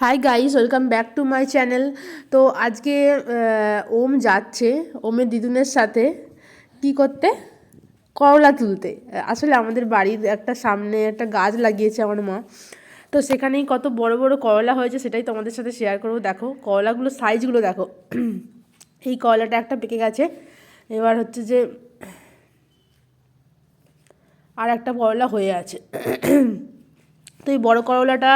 Hi guys welcome back to my channel তো আজকে ওম যাচ্ছে, ওমের দিদুনের সাথে। কি করতে? করলা তুলতে। আসলে আমাদের বাড়ির একটা সামনে একটা গাছ লাগিয়েছে আমার মা। তো সেখানেই কত বড় বড় করলা হয়েছে সেটাই তোমাদের সাথে শেয়ার করব। দেখো, করলাগুলো সাইজগুলো দেখো। এই করলাটা একটা পেকে গেছে। এবার হচ্ছে যে আর একটা করলা হয়ে আছে। তো এই বড় করলাটা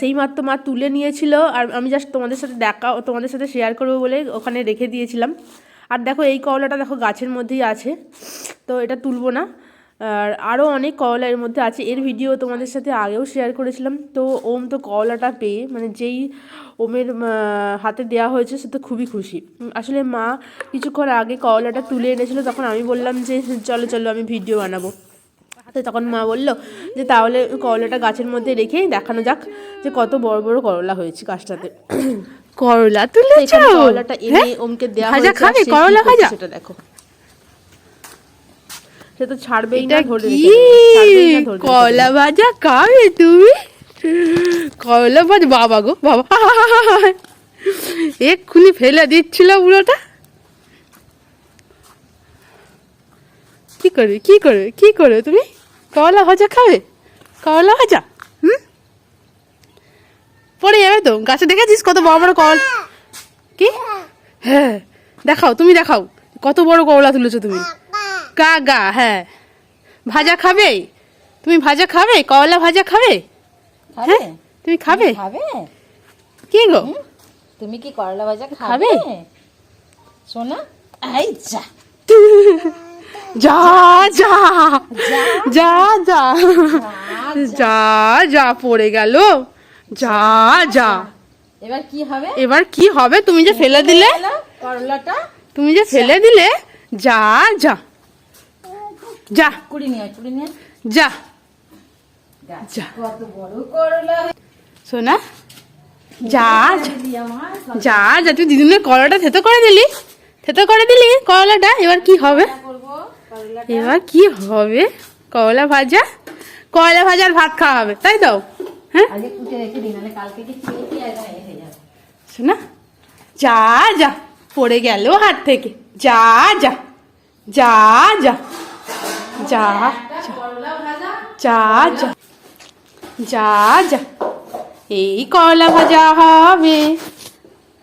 সেই মাত্র মা তুলে নিয়েছিল আর আমি জাস্ট তোমাদের সাথে দেখা, তোমাদের সাথে শেয়ার করব বলে ওখানে রেখে দিয়েছিলাম। আর দেখো এই করলাটা দেখো গাছের মধ্যেই আছে, তো এটা তুলবো না। আর আরও অনেক করলা এর মধ্যে আছে, এর ভিডিও তোমাদের সাথে আগেও শেয়ার করেছিলাম। তো ওম তো করলাটা পেয়ে মানে যেই ওমের হাতে দেওয়া হয়েছে সে তো খুবই খুশি। আসলে মা কিছুক্ষণ আগে করলাটা তুলে এনেছিল, তখন আমি বললাম যে, চলো চলো, আমি ভিডিও বানাবো। তো তখন মা বলল যে তাহলে করলাটা গাছের মধ্যে রেখে দেখানো যাক যে কত বড় বড় করলা হয়েছে গাছটাতে। করলা তুলেছ করলাটা এনে ওমকে দেওয়া ভাজা খাবে? করলা ভাজা? সেটা দেখো। সে তো ছাড়বেই না ধরে করলা ভাজা খাবে তুমি? করলা ভাজা? বাবা গো বাবা। এক্ষুনি ফেলে দিচ্ছিল বুড়োটা কি করে কি করে কি করে তুমি? করলা ভাজা খাবে? করলা ভাজা? হুম? পড়ে যাবে তো। গাছে দেখেছিস কত বড় বড় কল? কি? হ্যাঁ দেখাও তুমি দেখাও। কত বড় করলা তুলেছো তুমি? গা গা হ্যাঁ। ভাজা খাবে? তুমি ভাজা খাবে? করলা ভাজা খাবে? হ্যাঁ তুমি খাবে? খাবে? কি গো? তুমি কি করলা ভাজা খাবে? সোনা এই যা। যা যা যা যা যা যা। পড়ে গেল। যা যা। এবার কি হবে? এবার কি হবে? তুমি যে ফেলে দিলে করলাটা। তুমি যে ফেলে দিলে যা যা। যা। কুড়ি নিয়ে কুড়ি নিয়ে যা। যা। কত বড় করলা। সোনা যা যা যা। তুই দিদুনের কলাটা থেতো করে দিলি থেতো করে দিলি করলাটা। এবার কি হবে? এবার কি হবে? করলা ভাজা? করলা ভাজার ভাত খাওয়া হবে তাই তো? হ্যাঁ? শোনা যা যা পড়ে গেল হাত থেকে। যা যা যা যা যা যা যা যা যা এই করলা ভাজা হবে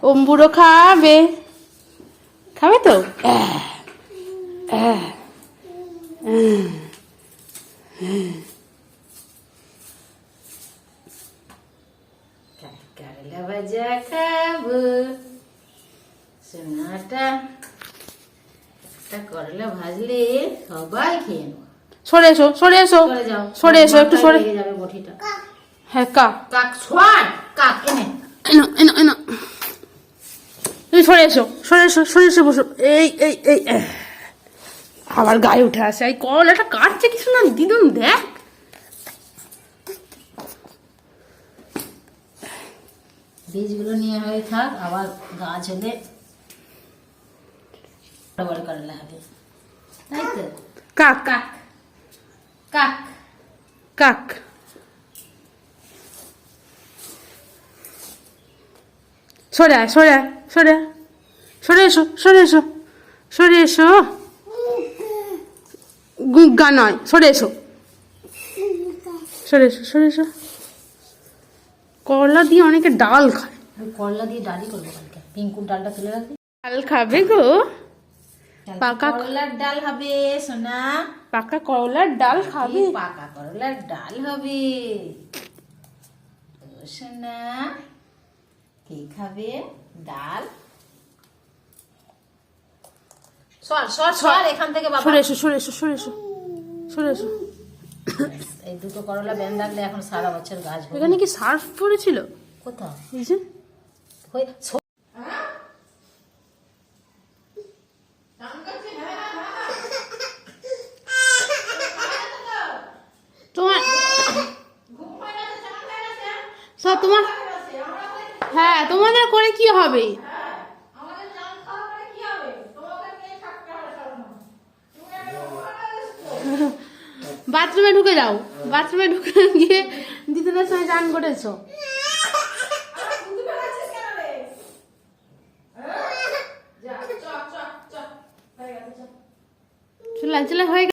অম্বুরো খাবে। খাবে তো? হ্যাঁ করলা ভাজা খাব। সোনাটা একটা করলা ভাজলে সবাই খেয়ে নেব। সরে এসো সরে এসো। সরে এসো একটু সরে। হ্যাঁ কাক সোয়ান কাক এনে। এনো এনো এনো। তুমি সরে এসো সরে এসো সরে এসো বসো। এই এই এই। আবার গায়ে উঠে আসে। এই করলাটা কাটছে কিছু না দিদুন দেখ। বীজগুলো নিয়ে হয়ে থাক আবার গাছ হলে বড় করলা হবে তাই তো? কাক। কাক। কাক। কাক। সরে সরে সরে সরে এসো সরে এসো সরে এসো। গুগা নয় সরে এসো। সরে এসো সরে এসো। করলা দিয়ে অনেকে ডাল খায়। করলা দিয়ে ডালি করব কালকে। পিঙ্কুর ডালটা তুলে রাখি। ডাল খাবে গো। পাকা- করলার ডাল হবে সোনা। পাকা করলার ডাল খাবে। পাকা করলার ডাল হবে। সোনা কে খাবে? ডাল। সর সর সর এখান থেকে বাবা। সরে এসো সরে এসো সরে এসো সরে এসো। এই দুটো করলা ব্যান রাখলে এখন সারা বছর গাছ এখানে কি সার্ফ পড়েছিল? কোথাও এই যে। তোমার সব তোমার হ্যাঁ তোমাদের করে কি হবে? বাথরুমে ঢুকে যাও। বাথরুমে ঢুকে গিয়ে দিদিনের সঙ্গে চান করেছ। চলে চলে হয়ে